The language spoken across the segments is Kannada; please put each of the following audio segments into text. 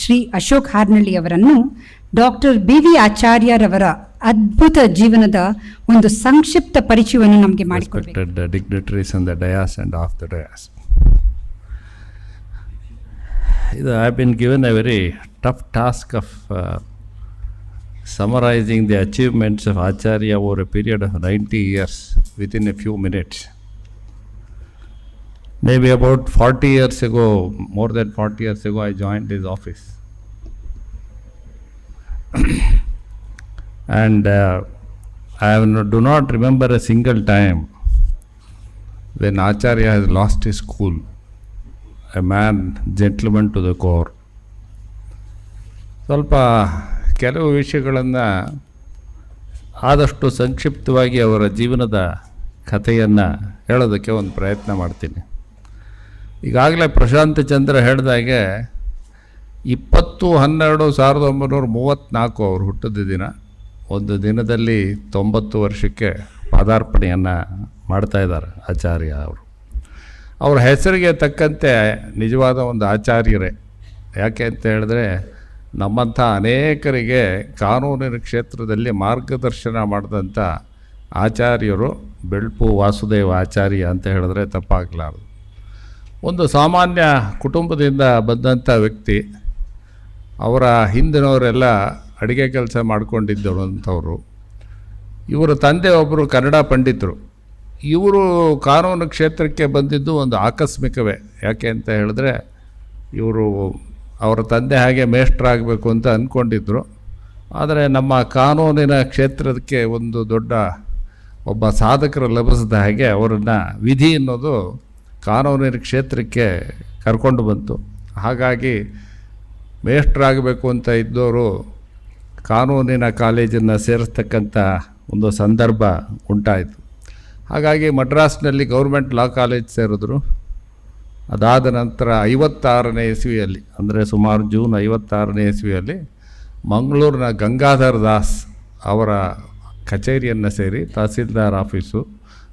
ಶ್ರೀ ಅಶೋಕ್ ಹಾರ್ನಳ್ಳಿ ಅವರನ್ನು ಡಾಕ್ಟರ್ ಬಿ ವಿ ಆಚಾರ್ಯರವರ ಅದ್ಭುತ ಜೀವನದ ಒಂದು ಸಂಕ್ಷಿಪ್ತ ಪರಿಚಯವನ್ನು ನಮಗೆ ಮಾಡಿಕೊಡ್ಬೇಕು. ಇದು I been given a very tough task of summarizing the achievements of Acharya over a period of task years within a few achievements of Acharya over a period of 90 years within a few minutes. Maybe about 40 years ago, more than 40 years ago, I joined this office. and uh, I no- do not remember a single time when Acharya has lost his cool, a man, gentleman to the core. ಸ್ವಲ್ಪ ಕೆಲವು ವಿಷಯಗಳನ್ನು ಆದಷ್ಟು ಸಂಕ್ಷಿಪ್ತವಾಗಿ ಅವರ ಜೀವನದ ಕಥೆಯನ್ನು ಹೇಳೋದಕ್ಕೆ ಒಂದು ಪ್ರಯತ್ನ ಮಾಡ್ತೀನಿ ಈಗಾಗಲೇ ಪ್ರಶಾಂತ್ ಚಂದ್ರ ಹೇಳಿದಾಗೆ ಇಪ್ಪತ್ತು ಹನ್ನೆರಡು ಸಾವಿರದ ಒಂಬೈನೂರ ಮೂವತ್ತ್ನಾಲ್ಕು ಅವರು ಹುಟ್ಟಿದ ದಿನ. ಒಂದು ದಿನದಲ್ಲಿ ತೊಂಬತ್ತು ವರ್ಷಕ್ಕೆ ಪಾದಾರ್ಪಣೆಯನ್ನು ಮಾಡ್ತಾಯಿದ್ದಾರೆ ಆಚಾರ್ಯ ಅವರು. ಅವರ ಹೆಸರಿಗೆ ತಕ್ಕಂತೆ ನಿಜವಾದ ಒಂದು ಆಚಾರ್ಯರೇ. ಯಾಕೆ ಅಂತ ಹೇಳಿದ್ರೆ ನಮ್ಮಂಥ ಅನೇಕರಿಗೆ ಕಾನೂನಿನ ಕ್ಷೇತ್ರದಲ್ಲಿ ಮಾರ್ಗದರ್ಶನ ಮಾಡಿದಂಥ ಆಚಾರ್ಯರು ಬೆಳ್ಪು ವಾಸುದೇವ ಆಚಾರ್ಯ ಅಂತ ಹೇಳಿದ್ರೆ ತಪ್ಪಾಗಲಾರದು. ಒಂದು ಸಾಮಾನ್ಯ ಕುಟುಂಬದಿಂದ ಬಂದಂಥ ವ್ಯಕ್ತಿ ಅವರ ಹಿಂದಿನವರೆಲ್ಲ ಅಡುಗೆ ಕೆಲಸ ಮಾಡ್ಕೊಂಡಿದ್ದವಂಥವ್ರು ಇವರ ತಂದೆ ಒಬ್ಬರು ಕನ್ನಡ ಪಂಡಿತರು. ಇವರು ಕಾನೂನು ಕ್ಷೇತ್ರಕ್ಕೆ ಬಂದಿದ್ದು ಒಂದು ಆಕಸ್ಮಿಕವೇ. ಯಾಕೆ ಅಂತ ಹೇಳಿದ್ರೆ ಇವರು ಅವರ ತಂದೆ ಹಾಗೆ ಮೇಷ್ಟ್ರಾಗಬೇಕು ಅಂತ ಅಂದ್ಕೊಂಡಿದ್ದರು ಆದರೆ ನಮ್ಮ ಕಾನೂನಿನ ಕ್ಷೇತ್ರಕ್ಕೆ ಒಂದು ದೊಡ್ಡ ಒಬ್ಬ ಸಾಧಕರು ಲಭಿಸಿದ ಹಾಗೆ ಅವರನ್ನು ವಿಧಿ ಅನ್ನೋದು ಕಾನೂನಿನ ಕ್ಷೇತ್ರಕ್ಕೆ ಕರ್ಕೊಂಡು ಬಂತು. ಹಾಗಾಗಿ ಮೇಷ್ಟ್ರಾಗಬೇಕು ಅಂತ ಇದ್ದವರು ಕಾನೂನಿನ ಕಾಲೇಜನ್ನು ಸೇರಿಸ್ತಕ್ಕಂಥ ಒಂದು ಸಂದರ್ಭ ಉಂಟಾಯಿತು. ಹಾಗಾಗಿ ಮಡ್ರಾಸ್ನಲ್ಲಿ ಗೌರ್ಮೆಂಟ್ ಲಾ ಕಾಲೇಜ್ ಸೇರಿದ್ರು. ಅದಾದ ನಂತರ ಐವತ್ತಾರನೇ ಇಸ್ವಿಯಲ್ಲಿ, ಅಂದರೆ ಸುಮಾರು ಜೂನ್ ಐವತ್ತಾರನೇ ಇಸ್ವಿಯಲ್ಲಿ ಮಂಗಳೂರಿನ ಗಂಗಾಧರ್ ದಾಸ್ ಅವರ ಕಚೇರಿಯನ್ನು ಸೇರಿ ತಹಸೀಲ್ದಾರ್ ಆಫೀಸು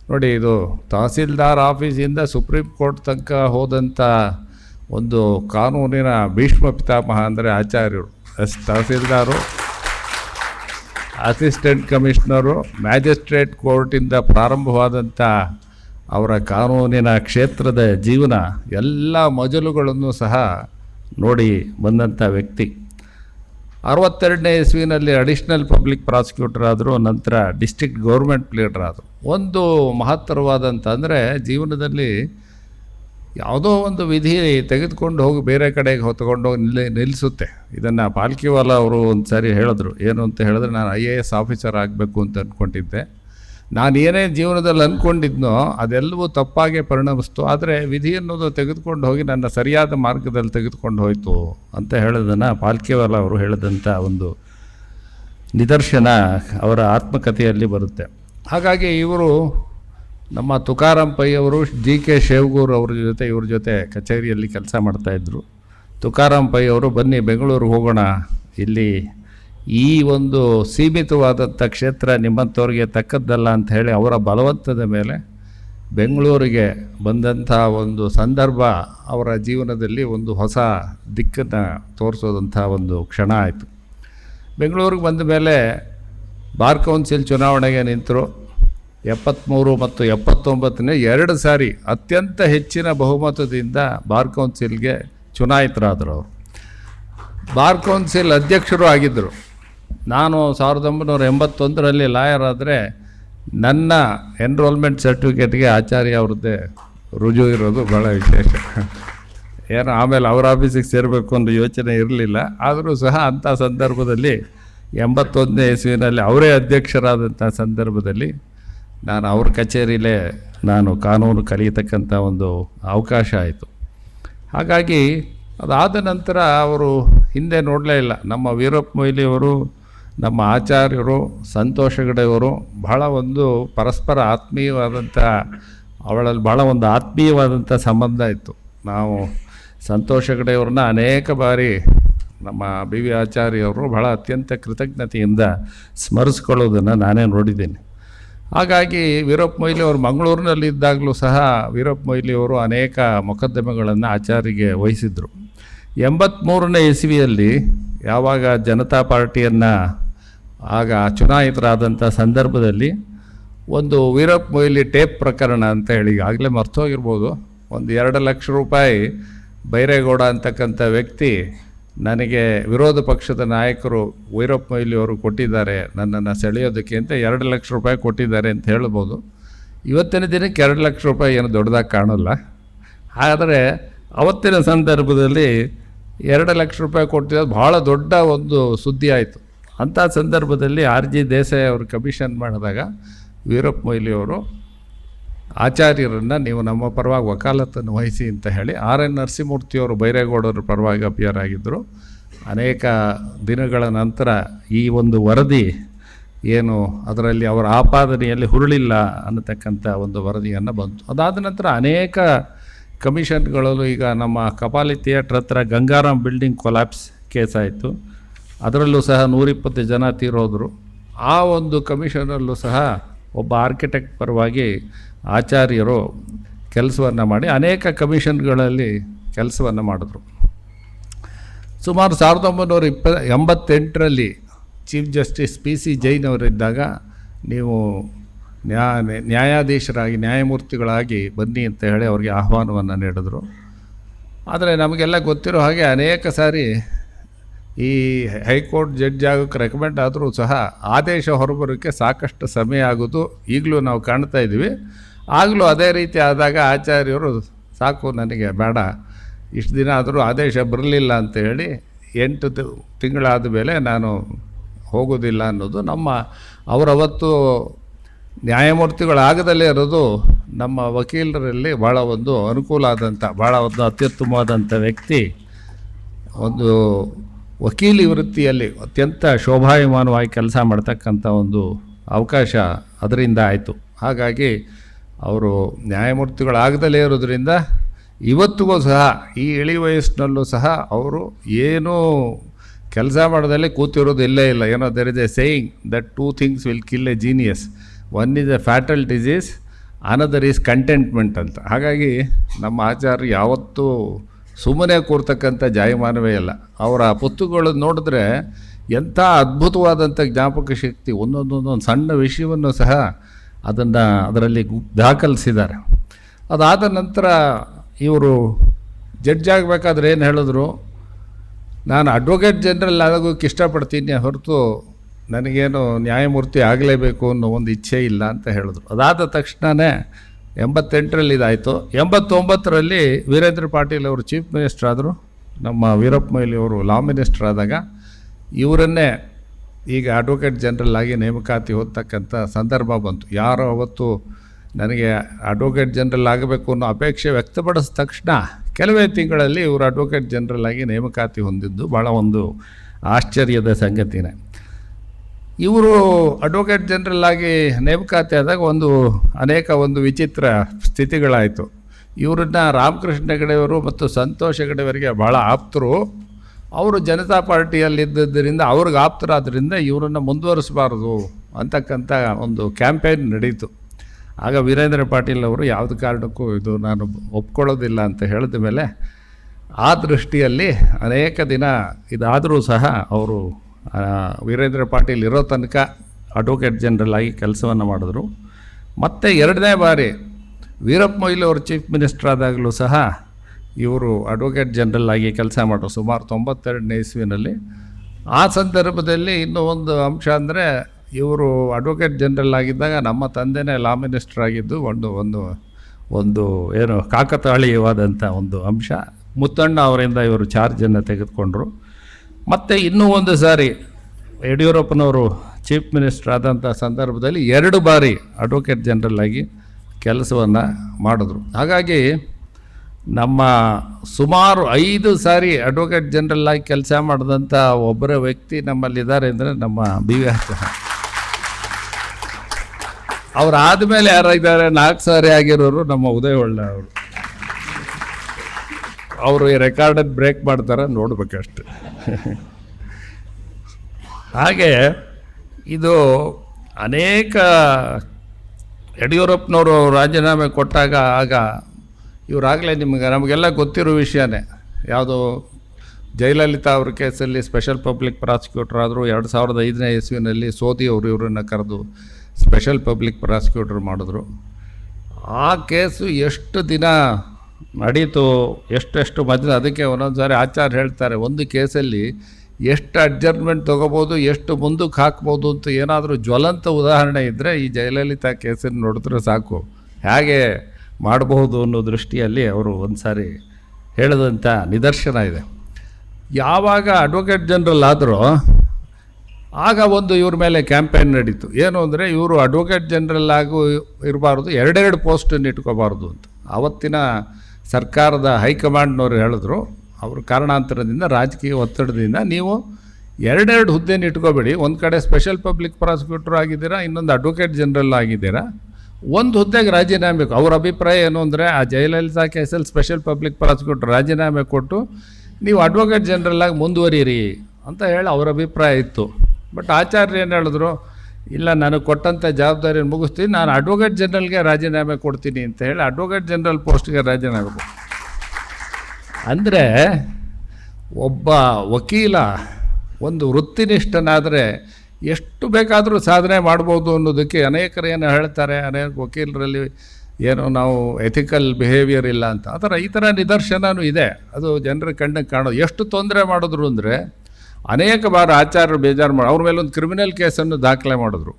ನೋಡಿ, ಇದು ತಹಸೀಲ್ದಾರ್ ಆಫೀಸಿಂದ ಸುಪ್ರೀಂ ಕೋರ್ಟ್ ತನಕ ಹೋದಂಥ ಒಂದು ಕಾನೂನಿನ ಭೀಷ್ಮ ಪಿತಾಮಹ ಅಂದರೆ ಆಚಾರ್ಯರು. Yes, tahsildar, assistant commissioner, magistrate ಕೋರ್ಟಿಂದ ಪ್ರಾರಂಭವಾದಂಥ ಅವರ ಕಾನೂನಿನ ಕ್ಷೇತ್ರದ ಜೀವನ, ಎಲ್ಲ ಮಜಲುಗಳನ್ನು ಸಹ ನೋಡಿ ಬಂದಂಥ ವ್ಯಕ್ತಿ. ಅರವತ್ತೆರಡನೇ ಇಸ್ವಿನಲ್ಲಿ ಅಡಿಷ್ನಲ್ ಪಬ್ಲಿಕ್ ಪ್ರಾಸಿಕ್ಯೂಟರ್ ಆದರು, ನಂತರ ಡಿಸ್ಟ್ರಿಕ್ಟ್ ಗೌರ್ಮೆಂಟ್ ಲೀಡರ್ ಆದರು. ಒಂದು ಮಹತ್ತರವಾದಂಥ ಅಂದರೆ ಜೀವನದಲ್ಲಿ ಯಾವುದೋ ಒಂದು ವಿಧಿ ತೆಗೆದುಕೊಂಡು ಹೋಗಿ ಬೇರೆ ಕಡೆಗೆ ಹೊತ್ಕೊಂಡು ಹೋಗಿ ನಿಲ್ಲಿ ನಿಲ್ಲಿಸುತ್ತೆ ಇದನ್ನು ಪಾಲ್ಕಿವಾಲ ಅವರು ಒಂದು ಸಾರಿ ಹೇಳಿದ್ರು. ಏನು ಅಂತ ಹೇಳಿದ್ರೆ, ನಾನು ಐ ಎ ಎಸ್ ಆಫೀಸರ್ ಆಗಬೇಕು ಅಂತ ಅಂದ್ಕೊಂಡಿದ್ದೆ ನಾನು ಏನೇ ಜೀವನದಲ್ಲಿ ಅಂದ್ಕೊಂಡಿದ್ನೋ ಅದೆಲ್ಲವೂ ತಪ್ಪಾಗೆ ಪರಿಣಮಿಸ್ತು. ಆದರೆ ವಿಧಿ ಅನ್ನೋದು ತೆಗೆದುಕೊಂಡು ಹೋಗಿ ನನ್ನ ಸರಿಯಾದ ಮಾರ್ಗದಲ್ಲಿ ತೆಗೆದುಕೊಂಡು ಹೋಯಿತು ಅಂತ ಹೇಳೋದನ್ನು ಪಾಲ್ಕೇವಾಲ ಅವರು ಹೇಳಿದಂಥ ಒಂದು ನಿದರ್ಶನ ಅವರ ಆತ್ಮಕಥೆಯಲ್ಲಿ ಬರುತ್ತೆ. ಹಾಗಾಗಿ ಇವರು ನಮ್ಮ ತುಕಾರಾಮ್ ಪೈ ಅವರು, ಜಿ ಕೆ ಶೇವ್ಗೂರ್ ಅವ್ರ ಜೊತೆ, ಇವ್ರ ಜೊತೆ ಕಚೇರಿಯಲ್ಲಿ ಕೆಲಸ ಮಾಡ್ತಾಯಿದ್ರು ತುಕಾರಾಮ್ ಪೈ ಅವರು, ಬನ್ನಿ ಬೆಂಗಳೂರಿಗೆ ಹೋಗೋಣ, ಇಲ್ಲಿ ಈ ಒಂದು ಸೀಮಿತವಾದಂಥ ಕ್ಷೇತ್ರ ನಿಮ್ಮಂಥವ್ರಿಗೆ ತಕ್ಕದ್ದಲ್ಲ ಅಂತ ಹೇಳಿ ಅವರ ಬಲವಂತದ ಮೇಲೆ ಬೆಂಗಳೂರಿಗೆ ಬಂದಂಥ ಒಂದು ಸಂದರ್ಭ ಅವರ ಜೀವನದಲ್ಲಿ ಒಂದು ಹೊಸ ದಿಕ್ಕನ್ನು ತೋರಿಸೋದಂಥ ಒಂದು ಕ್ಷಣ ಆಯಿತು. ಬೆಂಗಳೂರಿಗೆ ಬಂದ ಮೇಲೆ ಬಾರ್ ಕೌನ್ಸಿಲ್ ಚುನಾವಣೆಗೆ ನಿಂತರು. ಎಪ್ಪತ್ತ್ಮೂರು ಮತ್ತು ಎಪ್ಪತ್ತೊಂಬತ್ತನೇ ಎರಡು ಸಾರಿ ಅತ್ಯಂತ ಹೆಚ್ಚಿನ ಬಹುಮತದಿಂದ ಬಾರ್ ಕೌನ್ಸಿಲ್ಗೆ ಚುನಾಯಿತರಾದರು ಅವರು. ಬಾರ್ ಕೌನ್ಸಿಲ್ ಅಧ್ಯಕ್ಷರು ಆಗಿದ್ದರು. ನಾನು ಸಾವಿರದ ಒಂಬೈನೂರ ಎಂಬತ್ತೊಂದರಲ್ಲಿ ಲಾಯರ್ ಆದರೆ ನನ್ನ ಎನ್ರೋಲ್ಮೆಂಟ್ ಸರ್ಟಿಫಿಕೇಟ್ಗೆ ಆಚಾರ್ಯ ಅವ್ರದ್ದೇ ರುಜು ಇರೋದು ಭಾಳ ವಿಶೇಷ. ಏನೋ ಆಮೇಲೆ ಅವ್ರ ಆಫೀಸಿಗೆ ಸೇರಬೇಕು ಅನ್ನೋ ಯೋಚನೆ ಇರಲಿಲ್ಲ. ಆದರೂ ಸಹ ಅಂಥ ಸಂದರ್ಭದಲ್ಲಿ ಎಂಬತ್ತೊಂದನೇ ಇಸ್ವಿನಲ್ಲಿ ಅವರೇ ಅಧ್ಯಕ್ಷರಾದಂಥ ಸಂದರ್ಭದಲ್ಲಿ ನಾನು ಅವ್ರ ಕಚೇರಿಯಲ್ಲೇ ನಾನು ಕಾನೂನು ಕಲಿಯತಕ್ಕಂಥ ಒಂದು ಅವಕಾಶ ಆಯಿತು. ಹಾಗಾಗಿ ಅದಾದ ನಂತರ ಅವರು ಹಿಂದೆ ನೋಡಲೇ ಇಲ್ಲ. ನಮ್ಮ ವೀರಪ್ಪ ಮೊಯ್ಲಿಯವರು ನಮ್ಮ ಆಚಾರ್ಯರು, ಸಂತೋಷಗಡೆಯವರು ಬಹಳ ಒಂದು ಪರಸ್ಪರ ಆತ್ಮೀಯವಾದಂಥ, ಅವಳಲ್ಲಿ ಬಹಳ ಒಂದು ಆತ್ಮೀಯವಾದಂಥ ಸಂಬಂಧ ಇತ್ತು. ನಾವು ಸಂತೋಷ ಹೆಗಡೆಯವ್ರನ್ನ ಅನೇಕ ಬಾರಿ ನಮ್ಮ ಬಿ ವಿ ಆಚಾರ್ಯವರು ಬಹಳ ಅತ್ಯಂತ ಕೃತಜ್ಞತೆಯಿಂದ ಸ್ಮರಿಸ್ಕೊಳ್ಳೋದನ್ನು ನಾನೇ ನೋಡಿದ್ದೀನಿ. ಹಾಗಾಗಿ ವೀರಪ್ಪ ಮೊಯ್ಲಿ ಅವರು ಮಂಗಳೂರಿನಲ್ಲಿದ್ದಾಗಲೂ ಸಹ ವೀರಪ್ಪ ಮೊಯ್ಲಿ ಅವರು ಅನೇಕ ಮೊಕದ್ದಮೆಗಳನ್ನು ಆಚಾರಿಗೆ ವಹಿಸಿದರು. ಎಂಬತ್ತ್ಮೂರನೇ ಇಸವಿಯಲ್ಲಿ ಯಾವಾಗ ಜನತಾ ಪಾರ್ಟಿಯನ್ನು ಆಗ ಚುನಾಯಿತರಾದಂಥ ಸಂದರ್ಭದಲ್ಲಿ ಒಂದು ವೀರಪ್ಪ ಮೊಯ್ಲಿ ಟೇಪ್ ಪ್ರಕರಣ ಅಂತ ಹೇಳಿ ಆಗಲೇ ಮರ್ತೋಗಿರ್ಬೋದು. ಒಂದು ಎರಡು ಲಕ್ಷ ರೂಪಾಯಿ ಬೈರೇಗೌಡ ಅಂತಕ್ಕಂಥ ವ್ಯಕ್ತಿ ನನಗೆ ವಿರೋಧ ಪಕ್ಷದ ನಾಯಕರು ವೀರಪ್ಪ ಮೊಯ್ಲಿ ಅವರು ಕೊಟ್ಟಿದ್ದಾರೆ, ನನ್ನನ್ನು ಸೆಳೆಯೋದಕ್ಕೆ ಅಂತ ಎರಡು ಲಕ್ಷ ರೂಪಾಯಿ ಕೊಟ್ಟಿದ್ದಾರೆ ಅಂತ ಹೇಳ್ಬೋದು. ಇವತ್ತಿನ ದಿನಕ್ಕೆ ಎರಡು ಲಕ್ಷ ರೂಪಾಯಿ ಏನು ದೊಡ್ಡದಾಗಿ ಕಾಣಲ್ಲ. ಆದರೆ ಅವತ್ತಿನ ಸಂದರ್ಭದಲ್ಲಿ ಎರಡು ಲಕ್ಷ ರೂಪಾಯಿ ಕೊಟ್ಟಿರೋದು ಭಾಳ ದೊಡ್ಡ ಒಂದು ಸುದ್ದಿ ಆಯಿತು. ಅಂಥ ಸಂದರ್ಭದಲ್ಲಿ ಆರ್ ಜಿ ದೇಸಾಯಿ ಅವರು ಕಮಿಷನ್ ಮಾಡಿದಾಗ ವೀರಪ್ಪ ಮೊಯ್ಲಿಯವರು ಆಚಾರ್ಯರನ್ನು ನೀವು ನಮ್ಮ ಪರವಾಗಿ ವಕಾಲತ್ತನ್ನು ವಹಿಸಿ ಅಂತ ಹೇಳಿ ಆರ್ ಎನ್ ನರಸಿಂಹಮೂರ್ತಿಯವರು ಬೈರೇಗೌಡರ ಪರವಾಗಿ ಅಪಿಯರ್ ಆಗಿದ್ದರು. ಅನೇಕ ದಿನಗಳ ನಂತರ ಈ ಒಂದು ವರದಿ ಏನು ಅದರಲ್ಲಿ ಅವರ ಆಪಾದನೆಯಲ್ಲಿ ಹುರುಳಿಲ್ಲ ಅನ್ನತಕ್ಕಂಥ ಒಂದು ವರದಿಯನ್ನು ಬಂತು. ಅದಾದ ನಂತರ ಅನೇಕ ಕಮಿಷನ್ಗಳಲ್ಲೂ ಈಗ ನಮ್ಮ ಕಪಾಲಿ ಥಿಯೇಟ್ರ್ ಹತ್ರ ಗಂಗಾರಾಮ್ ಬಿಲ್ಡಿಂಗ್ ಕೊಲಾಪ್ಸ್ ಕೇಸ್ ಆಯಿತು. ಅದರಲ್ಲೂ ಸಹ ನೂರಿಪ್ಪತ್ತು ಜನ ತೀರೋದ್ರು. ಆ ಒಂದು ಕಮಿಷನಲ್ಲೂ ಸಹ ಒಬ್ಬ ಆರ್ಕಿಟೆಕ್ಟ್ ಪರವಾಗಿ ಆಚಾರ್ಯರು ಕೆಲಸವನ್ನು ಮಾಡಿ ಅನೇಕ ಕಮಿಷನ್ಗಳಲ್ಲಿ ಕೆಲಸವನ್ನು ಮಾಡಿದ್ರು. ಸುಮಾರು ಸಾವಿರದ ಒಂಬೈನೂರ ಇಪ್ಪ ಎಂಬತ್ತೆಂಟರಲ್ಲಿ chief justice P C Jain ಅವರಿದ್ದಾಗ ನೀವು ನ್ಯಾ, ನ್ಯಾಯಾಧೀಶರಾಗಿ, ನ್ಯಾಯಮೂರ್ತಿಗಳಾಗಿ ಬನ್ನಿ ಅಂತ ಹೇಳಿ ಅವರಿಗೆ ಆಹ್ವಾನವನ್ನು ನೀಡಿದ್ರು. ಆದರೆ ನಮಗೆಲ್ಲ ಗೊತ್ತಿರೋ ಹಾಗೆ ಅನೇಕ ಸಾರಿ ಈ ಹೈಕೋರ್ಟ್ ಜಡ್ಜ್ ಆಗೋಕ್ಕೆ ರೆಕಮೆಂಡ್ ಆದರೂ ಸಹ ಆದೇಶ ಹೊರಬರೋಕ್ಕೆ ಸಾಕಷ್ಟು ಸಮಯ ಆಗೋದು ಈಗಲೂ ನಾವು ಕಾಣ್ತಾ ಇದ್ದೀವಿ. ಆಗಲೂ ಅದೇ ರೀತಿ ಆದಾಗ ಆಚಾರ್ಯರು, ಸಾಕು ನನಗೆ ಬೇಡ, ಇಷ್ಟು ದಿನ ಆದರೂ ಆದೇಶ ಬರಲಿಲ್ಲ ಅಂತ ಹೇಳಿ ಎಂಟು ತಿಂಗಳಾದ ಮೇಲೆ ನಾನು ಹೋಗೋದಿಲ್ಲ ಅನ್ನೋದು ನಮ್ಮ ಅವರವತ್ತು ನ್ಯಾಯಮೂರ್ತಿಗಳಾಗದಲ್ಲೇ ಇರೋದು ನಮ್ಮ ವಕೀಲರಲ್ಲಿ ಭಾಳ ಒಂದು ಅನುಕೂಲ ಆದಂಥ ಭಾಳ ಒಂದು ಅತ್ಯುತ್ತಮವಾದಂಥ ವ್ಯಕ್ತಿ, ಒಂದು ವಕೀಲಿ ವೃತ್ತಿಯಲ್ಲಿ ಅತ್ಯಂತ ಶೋಭಾಯಮಾನವಾಗಿ ಕೆಲಸ ಮಾಡ್ತಕ್ಕಂಥ ಒಂದು ಅವಕಾಶ ಅದರಿಂದ ಆಯಿತು. ಹಾಗಾಗಿ ಅವರು ನ್ಯಾಯಮೂರ್ತಿಗಳಾಗದಲೇ ಇರೋದ್ರಿಂದ ಇವತ್ತಿಗೂ ಸಹ ಈ ಇಳಿ ವಯಸ್ಸಿನಲ್ಲೂ ಸಹ ಅವರು ಏನೂ ಕೆಲಸ ಮಾಡೋದಲ್ಲಿ ಕೂತಿರೋದು ಇಲ್ಲೇ ಇಲ್ಲ. ಏನೋ there is a saying that two things will kill a genius one is a fatal disease another is contentment ಅಂತ. ಹಾಗಾಗಿ ನಮ್ಮ ಆಚಾರ್ಯ ಯಾವತ್ತೂ ಸುಮ್ಮನೆ ಕೂರ್ತಕ್ಕಂಥ ಜಾಯಮಾನವೇ ಇಲ್ಲ ಅವರ ಪುಸ್ತಕಗಳು ನೋಡಿದ್ರೆ ಎಂಥ ಅದ್ಭುತವಾದಂಥ ಜ್ಞಾಪಕ ಶಕ್ತಿ ಒಂದೊಂದೊಂದೊಂದು ಸಣ್ಣ ವಿಷಯವನ್ನು ಸಹ ಅದನ್ನು ಅದರಲ್ಲಿ ದಾಖಲಿಸಿದ್ದಾರೆ. ಅದಾದ ನಂತರ ಇವರು ಜಡ್ಜ್ ಆಗಬೇಕಾದ್ರೆ ಏನು ಹೇಳಿದ್ರು? ನಾನು ಅಡ್ವೊಕೇಟ್ ಜನರಲ್ ಆಗೋಕ್ಕೆ ಇಷ್ಟಪಡ್ತೀನಿ, ಹೊರತು ನನಗೇನು ನ್ಯಾಯಮೂರ್ತಿ ಆಗಲೇಬೇಕು ಅನ್ನೋ ಒಂದು ಇಚ್ಛೆ ಇಲ್ಲ ಅಂತ ಹೇಳಿದ್ರು. ಅದಾದ ತಕ್ಷಣವೇ ಎಂಬತ್ತೆಂಟರಲ್ಲಿ ಇದಾಯಿತು. ಎಂಬತ್ತೊಂಬತ್ತರಲ್ಲಿ ವೀರೇಂದ್ರ ಪಾಟೀಲ್ ಅವರು ಚೀಫ್ ಮಿನಿಸ್ಟರ್ ಆದರು. ನಮ್ಮ ವೀರಪ್ಪ ಮೊಯ್ಲಿ ಅವರು ಲಾ ಮಿನಿಸ್ಟರ್ ಆದಾಗ ಇವರನ್ನೇ ಈಗ ಅಡ್ವೊಕೇಟ್ ಜನರಲ್ ಆಗಿ ನೇಮಕಾತಿ ಹೊತ್ತಕ್ಕಂಥ ಸಂದರ್ಭ ಬಂತು. ಯಾರು ಅವತ್ತು ನನಗೆ ಅಡ್ವೊಕೇಟ್ ಜನರಲ್ ಆಗಬೇಕು ಅನ್ನೋ ಅಪೇಕ್ಷೆ ವ್ಯಕ್ತಪಡಿಸಿದ ತಕ್ಷಣ ಕೆಲವೇ ತಿಂಗಳಲ್ಲಿ ಇವರು ಅಡ್ವೊಕೇಟ್ ಜನರಲ್ ಆಗಿ ನೇಮಕಾತಿ ಹೊಂದಿದ್ದು ಭಾಳ ಒಂದು ಆಶ್ಚರ್ಯದ ಸಂಗತಿನೇ. ಇವರು ಅಡ್ವೊಕೇಟ್ ಜನರಲ್ ಆಗಿ ನೇಮಕಾತಿ ಆದಾಗ ಒಂದು ಅನೇಕ ಒಂದು ವಿಚಿತ್ರ ಸ್ಥಿತಿಗಳಾಯಿತು. ಇವರನ್ನ ರಾಮಕೃಷ್ಣ ಹೆಗಡೆಯವರು ಮತ್ತು ಸಂತೋಷ್ ಹೆಗಡೆಯವರಿಗೆ ಭಾಳ ಆಪ್ತರು. ಅವರು ಜನತಾ ಪಾರ್ಟಿಯಲ್ಲಿದ್ದರಿಂದ ಅವ್ರಿಗೆ ಆಪ್ತರಾದ್ದರಿಂದ ಇವರನ್ನು ಮುಂದುವರಿಸಬಾರ್ದು ಅಂತಕ್ಕಂಥ ಒಂದು ಕ್ಯಾಂಪೇನ್ ನಡೀತು. ಆಗ ವೀರೇಂದ್ರ ಪಾಟೀಲ್ ಅವರು ಯಾವುದು ಕಾರಣಕ್ಕೂ ಇದು ನಾನು ಒಪ್ಕೊಳ್ಳೋದಿಲ್ಲ ಅಂತ ಹೇಳಿದ ಮೇಲೆ ಆ ದೃಷ್ಟಿಯಲ್ಲಿ ಅನೇಕ ದಿನ ಇದಾದರೂ ಸಹ ಅವರು ವೀರೇಂದ್ರ ಪಾಟೀಲ್ ಇರೋ ತನಕ ಅಡ್ವೊಕೇಟ್ ಜನರಲ್ ಆಗಿ ಕೆಲಸವನ್ನು ಮಾಡಿದ್ರು. ಮತ್ತು ಎರಡನೇ ಬಾರಿ ವೀರಪ್ಪ ಮೊಯ್ಲಿ ಅವರು ಚೀಫ್ ಮಿನಿಸ್ಟರ್ ಆದಾಗಲೂ ಸಹ ಇವರು ಅಡ್ವೊಕೇಟ್ ಜನರಲ್ ಆಗಿ ಕೆಲಸ ಮಾಡಿದ್ರು. ಸುಮಾರು ತೊಂಬತ್ತೆರಡನೇ ಇಸ್ವಿನಲ್ಲಿ. ಆ ಸಂದರ್ಭದಲ್ಲಿ ಇನ್ನೂ ಒಂದು ಅಂಶ ಅಂದರೆ ಇವರು ಅಡ್ವೊಕೇಟ್ ಜನರಲ್ ಆಗಿದ್ದಾಗ ನಮ್ಮ ತಂದೆನೇ ಲಾ ಮಿನಿಸ್ಟರ್ ಆಗಿದ್ದು ಒಂದು ಒಂದು ಒಂದು ಏನು ಕಾಕತಾಳೀಯವಾದಂಥ ಒಂದು ಅಂಶ. ಮುತ್ತಣ್ಣ ಅವರಿಂದ ಇವರು ಚಾರ್ಜನ್ನು ತೆಗೆದುಕೊಂಡ್ರು. ಮತ್ತು ಇನ್ನೂ ಒಂದು ಸಾರಿ ಯಡಿಯೂರಪ್ಪನವರು ಚೀಫ್ ಮಿನಿಸ್ಟರ್ ಆದಂಥ ಸಂದರ್ಭದಲ್ಲಿ ಎರಡು ಬಾರಿ ಅಡ್ವೊಕೇಟ್ ಜನರಲ್ ಆಗಿ ಕೆಲಸವನ್ನು ಮಾಡಿದ್ರು. ಹಾಗಾಗಿ ನಮ್ಮ ಸುಮಾರು ಐದು ಸಾರಿ ಅಡ್ವೊಕೇಟ್ ಜನರಲ್ ಆಗಿ ಕೆಲಸ ಮಾಡಿದಂಥ ಒಬ್ಬರ ವ್ಯಕ್ತಿ ನಮ್ಮಲ್ಲಿದ್ದಾರೆ ಅಂದರೆ ನಮ್ಮ ಬಿ ವಿ ಅವ್ರು ಆದಮೇಲೆ ಯಾರಿದ್ದಾರೆ ನಾಲ್ಕು ಸಾರಿ ಆಗಿರೋರು ನಮ್ಮ ಉದಯ ಒಳ್ಳೆ ಅವರು. ಅವರು ಈ ರೆಕಾರ್ಡನ್ನು ಬ್ರೇಕ್ ಮಾಡ್ತಾರೆ, ನೋಡ್ಬೇಕಷ್ಟೆ. ಹಾಗೆ ಇದು ಅನೇಕ ಯಡಿಯೂರಪ್ಪನವರು ರಾಜೀನಾಮೆ ಕೊಟ್ಟಾಗ ಆಗ ಇವರಾಗಲೇ ನಿಮಗೆ, ನಮಗೆಲ್ಲ ಗೊತ್ತಿರೋ ವಿಷಯನೇ. ಯಾವುದು ಜಯಲಲಿತಾ ಅವ್ರ ಕೇಸಲ್ಲಿ ಸ್ಪೆಷಲ್ ಪಬ್ಲಿಕ್ ಪ್ರಾಸಿಕ್ಯೂಟರ್ ಆದರೂ ಎರಡು ಸಾವಿರದ ಐದನೇ ಇಸ್ವಿನಲ್ಲಿ ಸೋದಿ ಅವರು ಇವರನ್ನು ಕರೆದು ಸ್ಪೆಷಲ್ ಪಬ್ಲಿಕ್ ಪ್ರಾಸಿಕ್ಯೂಟರ್ ಮಾಡಿದ್ರು. ಆ ಕೇಸು ಎಷ್ಟು ದಿನ ನಡೀತು, ಎಷ್ಟೆಷ್ಟು ಮಧ್ಯ ಅದಕ್ಕೆ ಒಂದೊಂದು ಸಾರಿ ಆಚಾರ್ಯ ಹೇಳ್ತಾರೆ, ಒಂದು ಕೇಸಲ್ಲಿ ಎಷ್ಟು ಅಡ್ಜರ್ಮೆಂಟ್ ತೊಗೋಬೋದು, ಎಷ್ಟು ಮುಂದಕ್ಕೆ ಹಾಕ್ಬೋದು ಅಂತ ಏನಾದರೂ ಜ್ವಲಂತ ಉದಾಹರಣೆ ಇದ್ದರೆ ಈ ಜಯಲಲಿತಾ ಕೇಸನ್ನು ನೋಡಿದ್ರೆ ಸಾಕು. ಹೇಗೆ ಮಾಡಬಹುದು ಅನ್ನೋ ದೃಷ್ಟಿಯಲ್ಲಿ ಅವರು ಒಂದು ಸಾರಿ ಹೇಳಿದಂಥ ನಿದರ್ಶನ ಇದೆ. ಯಾವಾಗ ಅಡ್ವೊಕೇಟ್ ಜನರಲ್ ಆದರೂ ಆಗ ಒಂದು ಇವ್ರ ಮೇಲೆ ಕ್ಯಾಂಪೇನ್ ನಡೀತು. ಏನು ಅಂದರೆ ಇವರು ಅಡ್ವೊಕೇಟ್ ಜನರಲ್ ಆಗು ಇರಬಾರ್ದು, ಎರಡೆರಡು ಪೋಸ್ಟನ್ನು ಇಟ್ಕೋಬಾರ್ದು ಅಂತ. ಆವತ್ತಿನ ಸರ್ಕಾರದ ಹೈಕಮಾಂಡ್ನವರು ಹೇಳಿದ್ರು, ಅವರು ಕಾರಣಾಂತರದಿಂದ, ರಾಜಕೀಯ ಒತ್ತಡದಿಂದ ನೀವು ಎರಡೆರಡು ಹುದ್ದೆನ ಇಟ್ಕೋಬೇಡಿ. ಒಂದು ಕಡೆ ಸ್ಪೆಷಲ್ ಪಬ್ಲಿಕ್ ಪ್ರಾಸಿಕ್ಯೂಟರ್ ಆಗಿದ್ದೀರಾ, ಇನ್ನೊಂದು ಅಡ್ವೊಕೇಟ್ ಜನರಲ್ ಆಗಿದ್ದೀರಾ. ಒಂದು ಹುದ್ದೆಗೆ ರಾಜೀನಾಮೆ ಬೇಕು ಅವ್ರ ಅಭಿಪ್ರಾಯ ಏನು ಅಂದರೆ, ಆ ಜಯಲಲಿತಾ ಕೇಸಲ್ಲಿ ಸ್ಪೆಷಲ್ ಪಬ್ಲಿಕ್ ಪ್ರಾಸಿಕ್ಯೂಟರ್ ರಾಜೀನಾಮೆ ಕೊಟ್ಟು, ನೀವು ಅಡ್ವೊಕೇಟ್ ಜನರಲ್ ಆಗಿ ಮುಂದುವರಿಯಿರಿ ಅಂತ ಹೇಳಿ ಅವ್ರ ಅಭಿಪ್ರಾಯ ಇತ್ತು. ಬಟ್ ಆಚಾರ್ಯ ಏನು ಹೇಳಿದ್ರು ಇಲ್ಲ ನನಗೆ ಕೊಟ್ಟಂಥ ಜವಾಬ್ದಾರಿಯನ್ನು ಮುಗಿಸ್ತೀನಿ. ನಾನು ಅಡ್ವೊಕೇಟ್ ಜನರಲ್ಗೆ ರಾಜೀನಾಮೆ ಕೊಡ್ತೀನಿ ಅಂತ ಹೇಳಿ ಅಡ್ವೊಕೇಟ್ ಜನರಲ್ ಪೋಸ್ಟ್ಗೆ ರಾಜೀನಾಮೆ ಅಂದರೆ ಒಬ್ಬ ವಕೀಲ ಒಂದು ವೃತ್ತಿನಿಷ್ಠನಾದರೆ ಎಷ್ಟು ಬೇಕಾದರೂ ಸಾಧನೆ ಮಾಡ್ಬೋದು ಅನ್ನೋದಕ್ಕೆ ಅನೇಕರು ಏನು ಹೇಳ್ತಾರೆ, ಅನೇಕ ವಕೀಲರಲ್ಲಿ ಏನು ನಾವು ಎಥಿಕಲ್ ಬಿಹೇವಿಯರ್ ಇಲ್ಲ ಅಂತ. ಆ ಥರ ಈ ಥರ ನಿದರ್ಶನವೂ ಇದೆ. ಅದು ಜನರ ಕಣ್ಣಿಗೆ ಕಾಣೋದು ಎಷ್ಟು ತೊಂದರೆ ಮಾಡಿದ್ರು ಅಂದರೆ ಅನೇಕ ಬಾರ ಆಚಾರ್ಯರು ಬೇಜಾರು ಮಾಡಿ ಅವ್ರ ಮೇಲೆ ಒಂದು ಕ್ರಿಮಿನಲ್ ಕೇಸನ್ನು ದಾಖಲೆ ಮಾಡಿದ್ರು.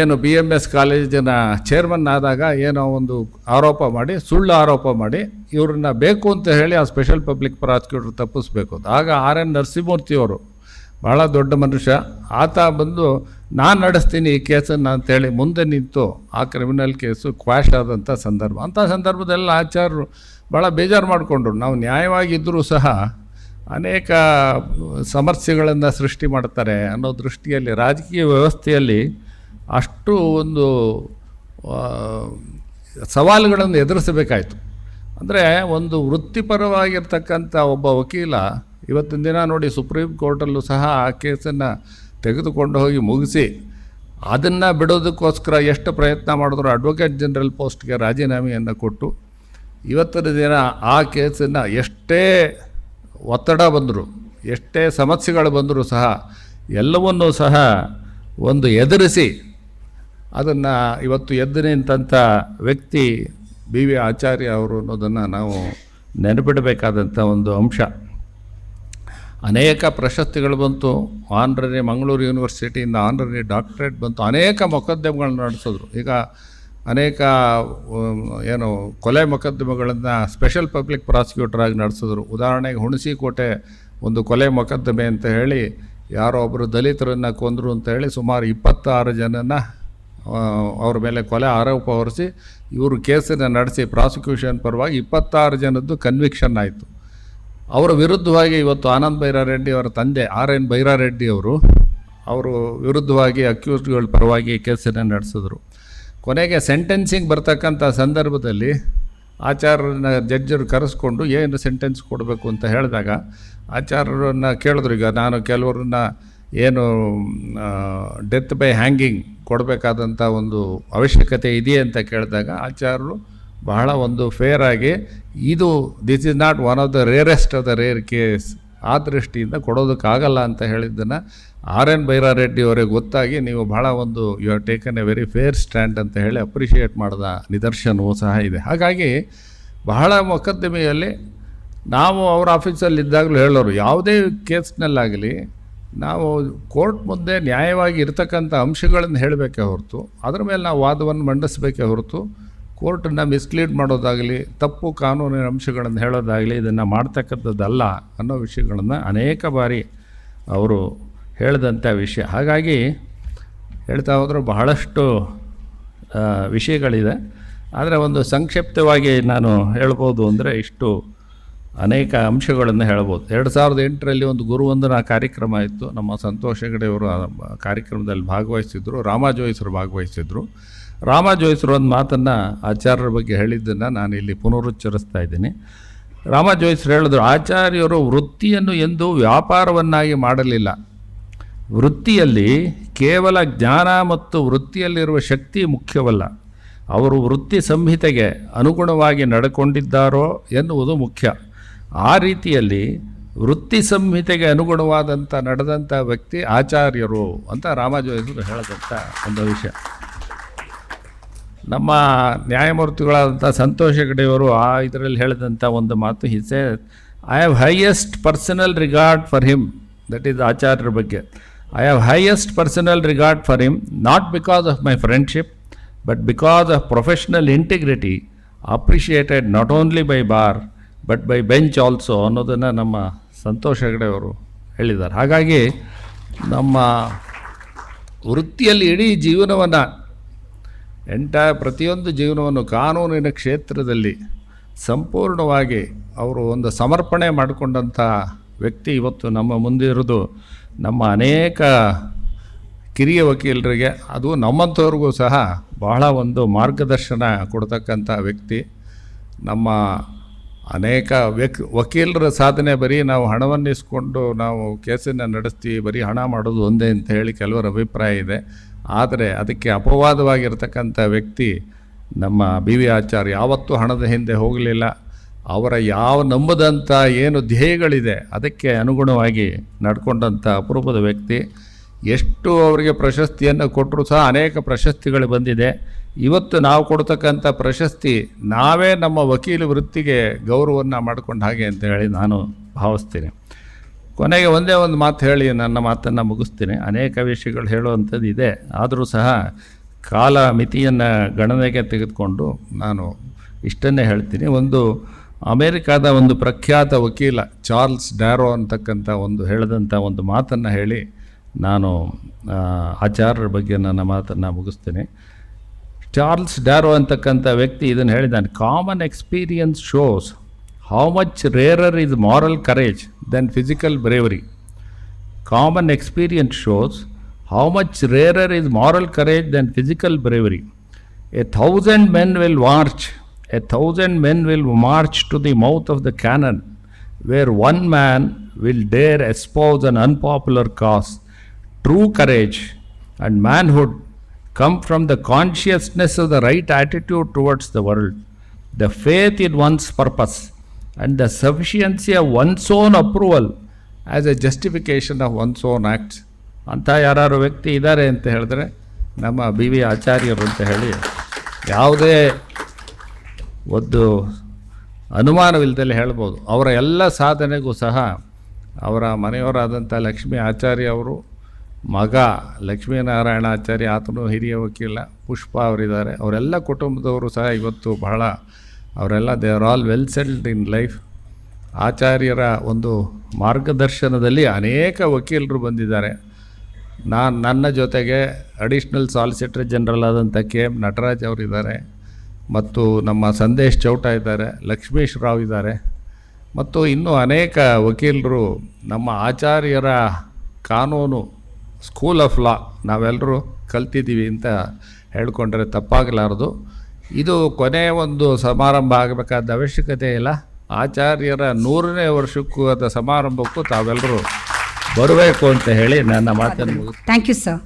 ಏನು ಬಿ ಎಂ ಎಸ್ ಕಾಲೇಜಿನ ಚೇರ್ಮನ್ ಆದಾಗ ಏನೋ ಒಂದು ಆರೋಪ ಮಾಡಿ, ಸುಳ್ಳು ಆರೋಪ ಮಾಡಿ, ಇವ್ರನ್ನ ಬೇಕು ಅಂತ ಹೇಳಿ ಆ ಸ್ಪೆಷಲ್ ಪಬ್ಲಿಕ್ ಪ್ರಾಸಿಕ್ಯೂಟರ್ ತಪ್ಪಿಸ್ಬೇಕು ಅಂತ. ಆಗ ಆರ್ ಎನ್ ನರಸಿಂಹಮೂರ್ತಿಯವರು ಭಾಳ ದೊಡ್ಡ ಮನುಷ್ಯ, ಆತ ಬಂದು, ನಾನು ನಡೆಸ್ತೀನಿ ಈ ಕೇಸನ್ನು ಅಂತೇಳಿ ಮುಂದೆ ನಿಂತು ಆ ಕ್ರಿಮಿನಲ್ ಕೇಸು ಕ್ವಾಶ್ ಆದಂಥ ಸಂದರ್ಭ. ಅಂಥ ಸಂದರ್ಭದಲ್ಲಿ ಆಚಾರ್ಯರು ಭಾಳ ಬೇಜಾರು ಮಾಡಿಕೊಂಡ್ರು. ನಾವು ನ್ಯಾಯವಾಗಿದ್ದರೂ ಸಹ ಅನೇಕ ಸಮಸ್ಯೆಗಳನ್ನು ಸೃಷ್ಟಿ ಮಾಡ್ತಾರೆ ಅನ್ನೋ ದೃಷ್ಟಿಯಲ್ಲಿ, ರಾಜಕೀಯ ವ್ಯವಸ್ಥೆಯಲ್ಲಿ ಅಷ್ಟು ಒಂದು ಸವಾಲುಗಳನ್ನು ಎದುರಿಸಬೇಕಾಯಿತು. ಅಂದರೆ ಒಂದು ವೃತ್ತಿಪರವಾಗಿರ್ತಕ್ಕಂಥ ಒಬ್ಬ ವಕೀಲ ಇವತ್ತಿನ ದಿನ ನೋಡಿ ಸುಪ್ರೀಂ ಕೋರ್ಟಲ್ಲೂ ಸಹ ಆ ಕೇಸನ್ನು ತೆಗೆದುಕೊಂಡು ಹೋಗಿ ಮುಗಿಸಿ ಅದನ್ನು ಬಿಡೋದಕ್ಕೋಸ್ಕರ ಎಷ್ಟು ಪ್ರಯತ್ನ ಮಾಡಿದ್ರು ಅಡ್ವೊಕೇಟ್ ಜನರಲ್ ಪೋಸ್ಟ್ಗೆ ರಾಜೀನಾಮೆಯನ್ನು ಕೊಟ್ಟು ಇವತ್ತಿನ ದಿನ ಆ ಕೇಸನ್ನು ಎಷ್ಟೇ ಒತ್ತಡ ಬಂದರು, ಎಷ್ಟೇ ಸಮಸ್ಯೆಗಳು ಬಂದರೂ ಸಹ ಎಲ್ಲವನ್ನೂ ಸಹ ಒಂದು ಎದುರಿಸಿ ಅದನ್ನು ಇವತ್ತು ಎದ್ದು ನಿಂತಂಥ ವ್ಯಕ್ತಿ ಬಿ ವಿ ಆಚಾರ್ಯ ಅವರು ಅನ್ನೋದನ್ನು ನಾವು ನೆನಪಿಡಬೇಕಾದಂಥ ಒಂದು ಅಂಶ. ಅನೇಕ ಪ್ರಶಸ್ತಿಗಳು ಬಂತು. ಆನ್ರರಿ ಮಂಗಳೂರು ಯೂನಿವರ್ಸಿಟಿಯಿಂದ ಆನ್ರರಿ ಡಾಕ್ಟ್ರೇಟ್ ಬಂತು. ಅನೇಕ ಮೊಕದ್ದಮೆಗಳನ್ನ ನಡೆಸಿದ್ರು. ಈಗ ಅನೇಕ ಏನು ಕೊಲೆ ಮೊಕದ್ದಮೆಗಳನ್ನು ಸ್ಪೆಷಲ್ ಪಬ್ಲಿಕ್ ಪ್ರಾಸಿಕ್ಯೂಟರ್ ಆಗಿ ನಡೆಸಿದ್ರು. ಉದಾಹರಣೆಗೆ ಹುಣಸಿಕೋಟೆ ಒಂದು ಕೊಲೆ ಮೊಕದ್ದಮೆ ಅಂತ ಹೇಳಿ ಯಾರೋ ಒಬ್ಬರು ದಲಿತರನ್ನು ಕೊಂದರು ಅಂತ ಹೇಳಿ ಸುಮಾರು ಇಪ್ಪತ್ತಾರು ಜನನ ಅವ್ರ ಮೇಲೆ ಕೊಲೆ ಆರೋಪ ಹೊರಿಸಿ ಇವರು ಕೇಸನ್ನು ನಡೆಸಿ ಪ್ರಾಸಿಕ್ಯೂಷನ್ ಪರವಾಗಿ ಇಪ್ಪತ್ತಾರು ಜನದ್ದು ಕನ್ವಿಕ್ಷನ್ ಆಯಿತು. ಅವರ ವಿರುದ್ಧವಾಗಿ ಇವತ್ತು ಆನಂದ್ ಬೈರಾರೆಡ್ಡಿ ಅವರ ತಂದೆ ಆರ್ ಎನ್ ಬೈರಾರೆಡ್ಡಿ ಅವರು ಅವರು ವಿರುದ್ಧವಾಗಿ ಅಕ್ಯೂಸ್ಡ್ಗಳ ಪರವಾಗಿ ಕೇಸನ್ನು ನಡೆಸಿದ್ರು. ಕೊನೆಗೆ ಸೆಂಟೆನ್ಸಿಂಗ್ ಬರ್ತಕ್ಕಂಥ ಸಂದರ್ಭದಲ್ಲಿ ಆಚಾರ್ಯರನ್ನ ಜಡ್ಜರು ಕರೆಸ್ಕೊಂಡು ಏನು ಸೆಂಟೆನ್ಸ್ ಕೊಡಬೇಕು ಅಂತ ಹೇಳಿದಾಗ ಆಚಾರ್ಯರನ್ನು ಕೇಳಿದ್ರು, ಈಗ ನಾನು ಕೆಲವರನ್ನ ಏನು ಡೆತ್ ಬೈ ಹ್ಯಾಂಗಿಂಗ್ ಕೊಡಬೇಕಾದಂಥ ಒಂದು ಅವಶ್ಯಕತೆ ಇದೆಯೇ ಅಂತ ಕೇಳಿದಾಗ ಆಚಾರ್ಯರು ಬಹಳ ಒಂದು ಫೇರ್ ಆಗಿ, ಇದು this is not one of the rarest of the rare case ಆ ದೃಷ್ಟಿಯಿಂದ ಕೊಡೋದಕ್ಕಾಗಲ್ಲ ಅಂತ ಹೇಳಿದ್ದನ್ನು ಆರ್ ಎನ್ ಬೈರಾರೆಡ್ಡಿ ಅವರಿಗೆ ಗೊತ್ತಾಗಿ ನೀವು ಬಹಳ ಒಂದು you have taken a very fair stand ಅಂತ ಹೇಳಿ ಅಪ್ರಿಷಿಯೇಟ್ ಮಾಡಿದ ನಿದರ್ಶನವೂ ಸಹ ಇದೆ. ಹಾಗಾಗಿ ಬಹಳ ಮೊಕದ್ದಮೆಯಲ್ಲಿ ನಾವು ಅವ್ರ ಆಫೀಸಲ್ಲಿ ಇದ್ದಾಗಲೂ ಹೇಳೋರು, ಯಾವುದೇ ಕೇಸ್ನಲ್ಲಾಗಲಿ ನಾವು ಕೋರ್ಟ್ ಮುಂದೆ ನ್ಯಾಯವಾಗಿ ಇರ್ತಕ್ಕಂಥ ಅಂಶಗಳನ್ನು ಹೇಳಬೇಕೇ ಹೊರತು, ಅದರ ಮೇಲೆ ನಾವು ವಾದವನ್ನು ಮಂಡಿಸಬೇಕೇ ಹೊರತು ಕೋರ್ಟನ್ನು ಮಿಸ್ಲೀಡ್ ಮಾಡೋದಾಗಲಿ, ತಪ್ಪು ಕಾನೂನಿನ ಅಂಶಗಳನ್ನು ಹೇಳೋದಾಗಲಿ ಇದನ್ನು ಮಾಡ್ತಕ್ಕಂಥದ್ದಲ್ಲ ಅನ್ನೋ ವಿಷಯಗಳನ್ನು ಅನೇಕ ಬಾರಿ ಅವರು ಹೇಳಿದಂಥ ವಿಷಯ. ಹಾಗಾಗಿ ಹೇಳ್ತಾ ಹೋದರೂ ಬಹಳಷ್ಟು ವಿಷಯಗಳಿದೆ. ಆದರೆ ಒಂದು ಸಂಕ್ಷಿಪ್ತವಾಗಿ ನಾನು ಹೇಳ್ಬೋದು ಅಂದರೆ ಇಷ್ಟು ಅನೇಕ ಅಂಶಗಳನ್ನು ಹೇಳ್ಬೋದು. ಎರಡು ಸಾವಿರದ ಎಂಟರಲ್ಲಿ ಒಂದು ಗುರುವಂದನಾ ಕಾರ್ಯಕ್ರಮ ಇತ್ತು. ನಮ್ಮ ಸಂತೋಷ ಹೆಗಡೆಯವರು ಕಾರ್ಯಕ್ರಮದಲ್ಲಿ ಭಾಗವಹಿಸಿದ್ರು. ರಾಮ ಜೋಯಿಸರು ಭಾಗವಹಿಸಿದ್ರು. ರಾಮ ಜೋಯಿಸರು ಒಂದು ಮಾತನ್ನು ಆಚಾರ್ಯರ ಬಗ್ಗೆ ಹೇಳಿದ್ದನ್ನು ನಾನು ಇಲ್ಲಿ ಪುನರುಚ್ಚರಿಸ್ತಾ ಇದ್ದೀನಿ. ರಾಮ ಜೋಯಿಸರು ಹೇಳಿದ್ರು, ಆಚಾರ್ಯರು ವೃತ್ತಿಯನ್ನು ಎಂದು ವ್ಯಾಪಾರವನ್ನಾಗಿ ಮಾಡಲಿಲ್ಲ. ವೃತ್ತಿಯಲ್ಲಿ ಕೇವಲ ಜ್ಞಾನ ಮತ್ತು ವೃತ್ತಿಯಲ್ಲಿರುವ ಶಕ್ತಿ ಮುಖ್ಯವಲ್ಲ. ಅವರು ವೃತ್ತಿ ಸಂಹಿತೆಗೆ ಅನುಗುಣವಾಗಿ ನಡ್ಕೊಂಡಿದ್ದಾರೋ ಎನ್ನುವುದು ಮುಖ್ಯ. ಆ ರೀತಿಯಲ್ಲಿ ವೃತ್ತಿ ಸಂಹಿತೆಗೆ ಅನುಗುಣವಾದಂಥ ನಡೆದಂಥ ವ್ಯಕ್ತಿ ಆಚಾರ್ಯರು ಅಂತ ರಾಮಾಜೋಯಿಸರು ಹೇಳಿದಂಥ ಒಂದು ವಿಷಯ. ನಮ್ಮ ನ್ಯಾಯಮೂರ್ತಿಗಳಾದಂಥ ಸಂತೋಷ ಹೆಗಡೆಯವರು ಆ ಇದರಲ್ಲಿ ಹೇಳಿದಂಥ ಒಂದು ಮಾತು he says I have highest personal regard for him that is ಆಚಾರ್ಯರ ಬಗ್ಗೆ. I have highest personal regard for him not because my friendship but because of professional integrity appreciated not only by bar but by bench also ಅನ್ನೋದನ್ನು ನಮ್ಮ ಸಂತೋಷ್ ಹೆಗಡೆ ಅವರು ಹೇಳಿದ್ದಾರೆ. ಹಾಗಾಗಿ ನಮ್ಮ ವೃತ್ತಿಯಲ್ಲಿ ಇಡೀ ಜೀವನವನ್ನು ಎಂಟ ಪ್ರತಿಯೊಂದು ಜೀವನವನ್ನು ಕಾನೂನಿನ ಕ್ಷೇತ್ರದಲ್ಲಿ ಸಂಪೂರ್ಣವಾಗಿ ಅವರು ಒಂದು ಸಮರ್ಪಣೆ ಮಾಡಿಕೊಂಡಂಥ ವ್ಯಕ್ತಿ ಇವತ್ತು ನಮ್ಮ ಮುಂದಿರೋದು ನಮ್ಮ ಅನೇಕ ಕಿರಿಯ ವಕೀಲರಿಗೆ, ಅದು ನಮ್ಮಂಥವ್ರಿಗೂ ಸಹ ಬಹಳ ಒಂದು ಮಾರ್ಗದರ್ಶನ ಕೊಡ್ತಕ್ಕಂಥ ವ್ಯಕ್ತಿ. ನಮ್ಮ ಅನೇಕ ವ್ಯಕ್, ವಕೀಲರ ಸಾಧನೆ ಬರೀ ನಾವು ಹಣವನ್ನು ಇಸ್ಕೊಂಡು ನಾವು ಕೇಸನ್ನು ನಡೆಸ್ತೀವಿ, ಬರೀ ಹಣ ಮಾಡೋದು ಒಂದೇ ಅಂತ ಹೇಳಿ ಕೆಲವರ ಅಭಿಪ್ರಾಯ ಇದೆ. ಆದರೆ ಅದಕ್ಕೆ ಅಪವಾದವಾಗಿರ್ತಕ್ಕಂಥ ವ್ಯಕ್ತಿ ನಮ್ಮ ಬಿ ವಿ ಆಚಾರ್ಯ, ಯಾವತ್ತೂ ಹಣದ ಹಿಂದೆ ಹೋಗಲಿಲ್ಲ. ಅವರ ಯಾವ ನಂಬದಂಥ ಏನು ಧ್ಯೇಯಗಳಿದೆ, ಅದಕ್ಕೆ ಅನುಗುಣವಾಗಿ ನಡ್ಕೊಂಡಂಥ ಅಪರೂಪದ ವ್ಯಕ್ತಿ ಎಷ್ಟು ಅವರಿಗೆ ಪ್ರಶಸ್ತಿಯನ್ನು ಕೊಟ್ಟರೂ ಸಹ ಅನೇಕ ಪ್ರಶಸ್ತಿಗಳು ಬಂದಿದೆ. ಇವತ್ತು ನಾವು ಕೊಡ್ತಕ್ಕಂಥ ಪ್ರಶಸ್ತಿ ನಾವೇ ನಮ್ಮ ವಕೀಲ ವೃತ್ತಿಗೆ ಗೌರವವನ್ನು ಮಾಡಿಕೊಂಡ ಹಾಗೆ ಅಂತ ಹೇಳಿ ನಾನು ಭಾವಿಸ್ತೇನೆ. ಕೊನೆಗೆ ಒಂದೇ ಒಂದು ಮಾತು ಹೇಳಿ ನನ್ನ ಮಾತನ್ನು ಮುಗಿಸ್ತೇನೆ. ಅನೇಕ ವಿಷಯಗಳು ಹೇಳುವಂಥದ್ದು ಇದೆ. ಆದರೂ ಸಹ ಕಾಲ ಮಿತಿಯನ್ನು ಗಣನೆಗೆ ತೆಗೆದುಕೊಂಡು ನಾನು ಇಷ್ಟನ್ನೇ ಹೇಳ್ತೀನಿ. ಒಂದು ಅಮೇರಿಕಾದ ಒಂದು ಪ್ರಖ್ಯಾತ ವಕೀಲ ಚಾರ್ಲ್ಸ್ ಡ್ಯಾರೋ ಅಂತಕ್ಕಂಥ ಒಂದು ಹೇಳಿದಂಥ ಒಂದು ಮಾತನ್ನು ಹೇಳಿ ನಾನು ಆಚಾರ್ಯರ ಬಗ್ಗೆ ನನ್ನ ಮಾತನ್ನು ಮುಗಿಸ್ತೇನೆ. ಚಾರ್ಲ್ಸ್ ಡ್ಯಾರೋ ಅಂತಕ್ಕಂಥ ವ್ಯಕ್ತಿ ಇದನ್ನು ಹೇಳಿದ್ದಾನೆ common experience shows how much rarer is moral courage than physical bravery common experience shows how much rarer is moral courage than physical bravery a thousand men will march a thousand men will march to the mouth of the cannon, where one man will dare espouse an unpopular cause. True courage and manhood come from the consciousness of the right attitude towards the world, the faith in one's purpose, and the sufficiency of one's own approval as a justification of one's own acts. anta ಯಾರು ವ್ಯಕ್ತಿ ಇದ್ದಾರೆ ಅಂತ ಹೇಳಿದ್ರೆ ನಮ್ಮ ಬಿ ವಿ ಆಚಾರ್ಯರು ಅಂತ ಹೇಳಿ ಯಾವುದೇ ಒಂದು ಅನುಮಾನವಿಲ್ಲದಲ್ಲಿ ಹೇಳ್ಬೋದು. ಅವರ ಎಲ್ಲ ಸಾಧನೆಗೂ ಸಹ ಅವರ ಮನೆಯವರಾದಂಥ ಲಕ್ಷ್ಮೀ ಆಚಾರ್ಯ ಅವರು, ಮಗ ಲಕ್ಷ್ಮೀನಾರಾಯಣ ಆಚಾರ್ಯ, ಆತನು ಹಿರಿಯ ವಕೀಲ, ಪುಷ್ಪ ಅವರಿದ್ದಾರೆ. ಅವರೆಲ್ಲ ಕುಟುಂಬದವರು ಸಹ ಇವತ್ತು ಬಹಳ ಅವರೆಲ್ಲ, they are all well settled in life. ಆಚಾರ್ಯರ ಒಂದು ಮಾರ್ಗದರ್ಶನದಲ್ಲಿ ಅನೇಕ ವಕೀಲರು ಬಂದಿದ್ದಾರೆ. ನಾನು ನನ್ನ ಜೊತೆಗೆ ಅಡಿಷ್ನಲ್ ಸಾಲಿಸಿಟರ್ ಜನರಲ್ ಆದಂಥ ಕೆ ಎಂ ನಟರಾಜ್ ಅವರಿದ್ದಾರೆ. ಮತ್ತು ನಮ್ಮ ಸಂದೇಶ್ ಚೌಟ ಇದ್ದಾರೆ, ಲಕ್ಷ್ಮೀಶ್ ರಾವ್ ಇದ್ದಾರೆ. ಮತ್ತು ಇನ್ನೂ ಅನೇಕ ವಕೀಲರು, ನಮ್ಮ ಆಚಾರ್ಯರ ಕಾನೂನು ಸ್ಕೂಲ್ ಆಫ್ ಲಾ ನಾವೆಲ್ಲರೂ ಕಲ್ತಿದ್ದೀವಿ ಅಂತ ಹೇಳ್ಕೊಂಡ್ರೆ ತಪ್ಪಾಗಲಾರದು. ಇದು ಕೊನೆಯ ಒಂದು ಸಮಾರಂಭ ಆಗಬೇಕಾದ ಅವಶ್ಯಕತೆ ಇಲ್ಲ. ಆಚಾರ್ಯರ ನೂರನೇ ವರ್ಷಕ್ಕೂ ಅದ ಸಮಾರಂಭಕ್ಕೂ ತಾವೆಲ್ಲರೂ ಬರಬೇಕು ಅಂತ ಹೇಳಿ ನನ್ನ ಮಾತನ್ನು ಥ್ಯಾಂಕ್ ಯು ಸರ್